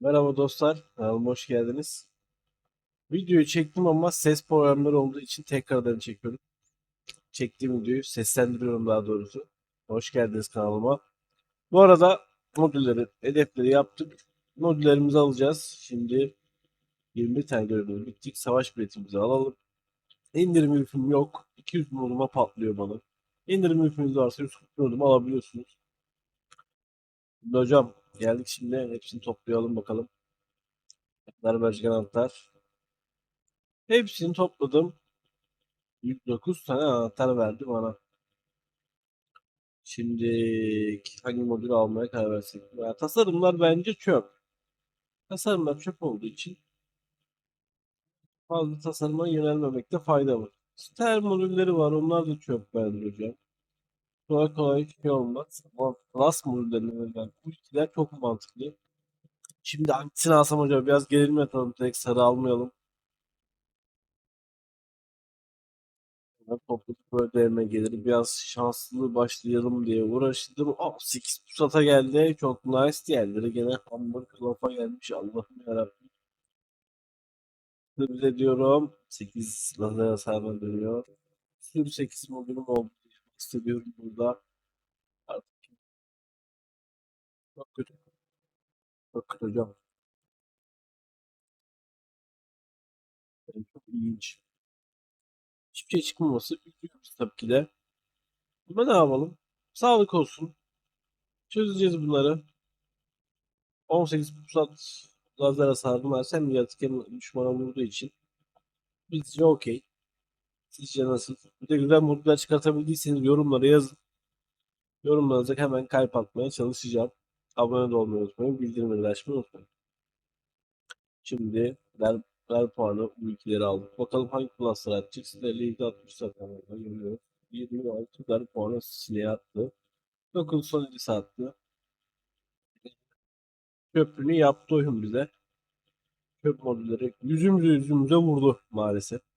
Merhaba dostlar, kanalıma hoş geldiniz. Videoyu çektim ama ses programları olduğu için tekrardan çekiyorum. Çektiğim videoyu seslendiriyorum daha doğrusu. Hoş geldiniz kanalıma. Bu arada modülleri, hedefleri yaptık. Modüllerimizi alacağız. Şimdi 21 tane görevimiz bittik. Savaş biletimizi alalım. İndirim yüküm yok. 200 moduma patlıyor bana. İndirim yükümüz varsa 140 modum alabiliyorsunuz. Şimdi hocam geldik şimdi. Hepsini toplayalım bakalım. Darbe anahtar. Hepsini topladım. 109 tane anahtar verdi bana. Şimdi hangi modülü almaya karar versek? Ya, tasarımlar bence çöp. Tasarımlar çöp olduğu için fazla tasarıma yönelmemekte fayda var. Ster modülleri var. Onlar da çöp bence hocam. Kolay kolay şey olmaz. Ama modüllerine verilen bu ikiler çok mantıklı. Şimdi hangisini alsam hocam? Biraz gerilim yatalım. Tek sarı almayalım. Böyle değerime gelir. Biraz şanslı başlayalım diye uğraştım. Oh, 8 pusata geldi. Çok nice diğerleri gene hamburg lafa gelmiş. Allah'ım yarabbim. Bize diyorum. 8 lazer hasarına dönüyor. Sür 8 modülüm oldu. Hissediyorum burada. Artık çok kötü. Çok kötü hocam. Yani çok ilginç. Hiçbir şey çıkmaması üzüyoruz tabii ki de. Ama ne yapalım? Sağlık olsun. Çözeceğiz bunları. 18 pusat lazer hasarı var. Hem yaratık hem düşmana vurduğu için. Bizce okey. Sizce nasıl? Bir de güzel modlar çıkartabildiyseniz yorumlara yazın. Yorumlarınıza hemen kalp atmaya çalışacağım. Abone de olmayı unutmayın. Bildirimleri açmayı unutmayın. Şimdi ver, ver puanı bu ikileri aldık. Bakalım hangi klaslar atacak. Sizlerle ilgili 60 zaten orada görüyoruz. 26 ver puanı Sine'ye attı. 9 son 7 attı. Köprünü yaptı oyun bize. Köp modülleri yüzümüze yüzümüze vurdu maalesef.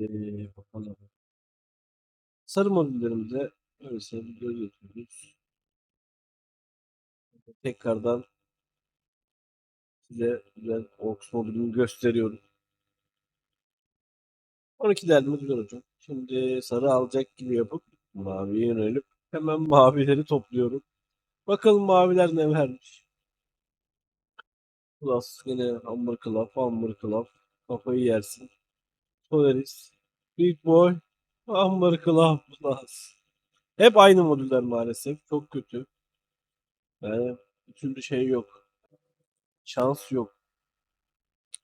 Ee, bakalım. Sarı modüllerimize öylesine bir göz atıyoruz. Tekrardan size güzel Orks modülünü gösteriyorum. 12 derdimiz güzel hocam. Şimdi sarı alacak gibi yapıp maviye yönelip hemen mavileri topluyorum. Bakalım maviler ne vermiş. Plus yine Amber Club, Amber Club. Kafayı yersin. Solaris. Big Boy. Amber Club Plus. Hep aynı modüller maalesef. Çok kötü. Yani bir şey yok. Şans yok.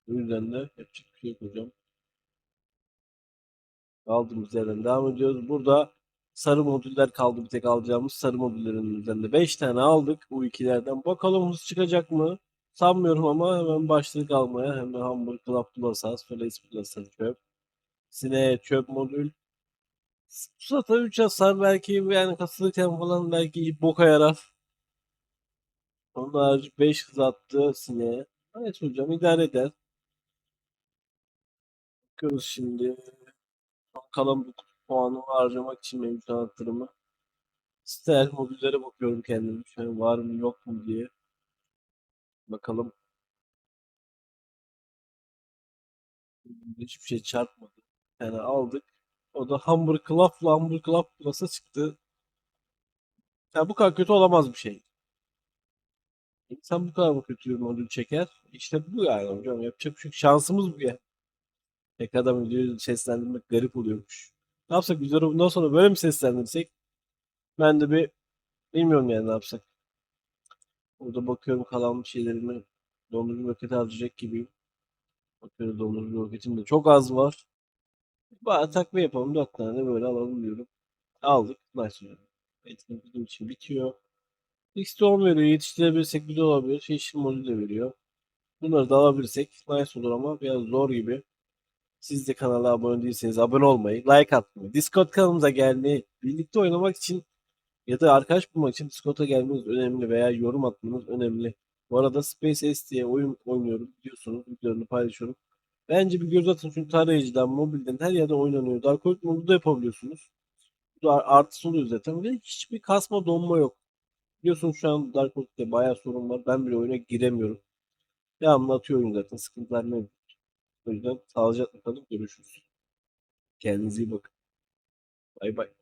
O yüzden de yapacak bir şey yok hocam. Kaldığımız yerden devam ediyoruz. Burada sarı modüller kaldı bir tek alacağımız sarı modüllerin üzerinde. 5 tane aldık bu ikilerden. Bakalım hız çıkacak mı? Sanmıyorum ama hemen başladık almaya. Hemen Hamburg Club Plus'a, Solace Plus'a çöp. Sine çöp modül. Susata 3 hasar belki yani kasılırken falan belki boka yarar. Onun harici 5 hız attı Sine'ye. Evet hocam idare eder. Bakıyoruz şimdi. Bakalım bu puanı harcamak için mevcut anahtarımı. Stel modüllere bakıyorum kendim. An var mı yok mu diye. Bakalım. Hiçbir şey çarpmadı. Yani aldık. O da Hamburg Club'la Hamburg Club Plus'a çıktı. Ya bu kadar kötü olamaz bir şey. İnsan bu kadar mı kötü bir modül çeker? İşte bu yani hocam. Yapacak bir şey. Şansımız bu ya. Tekrardan videoyu seslendirmek garip oluyormuş. Ne yapsak biz bundan sonra böyle mi seslendirsek? Ben de bir bilmiyorum yani ne yapsak. Burada bakıyorum kalan şeylerimi dondurucu roketi harcayacak gibiyim. Bakıyorum dondurucu roketim de çok az var. Bana takma yapalım. 4 tane de böyle alalım diyorum. Aldık. Hocam. Etkinlik bizim için bitiyor. 10 veriyor. Yetiştirebilirsek bir de olabilir. Yeşil modül de veriyor. Bunları da alabilirsek nice olur ama biraz zor gibi. Siz de kanala abone değilseniz abone olmayı, like atmayı, Discord kanalımıza gelmeyi, birlikte oynamak için ya da arkadaş bulmak için Discord'a gelmeniz önemli veya yorum atmanız önemli. Bu arada Space S diye oyun oynuyorum biliyorsunuz. Videolarını paylaşıyorum. Bence bir göz atın çünkü tarayıcıdan, mobilden her yerde oynanıyor. Dark Oak modu da yapabiliyorsunuz. Bu da artısı oluyor zaten ve hiçbir kasma donma yok. Biliyorsun şu an Dark Oak'ta bayağı sorun var. Ben bile oyuna giremiyorum. Devamlı atıyor oyun zaten. Sıkıntılar mevcut. O yüzden sağlıcakla kalın. Görüşürüz. Kendinize iyi bakın. Bay bay.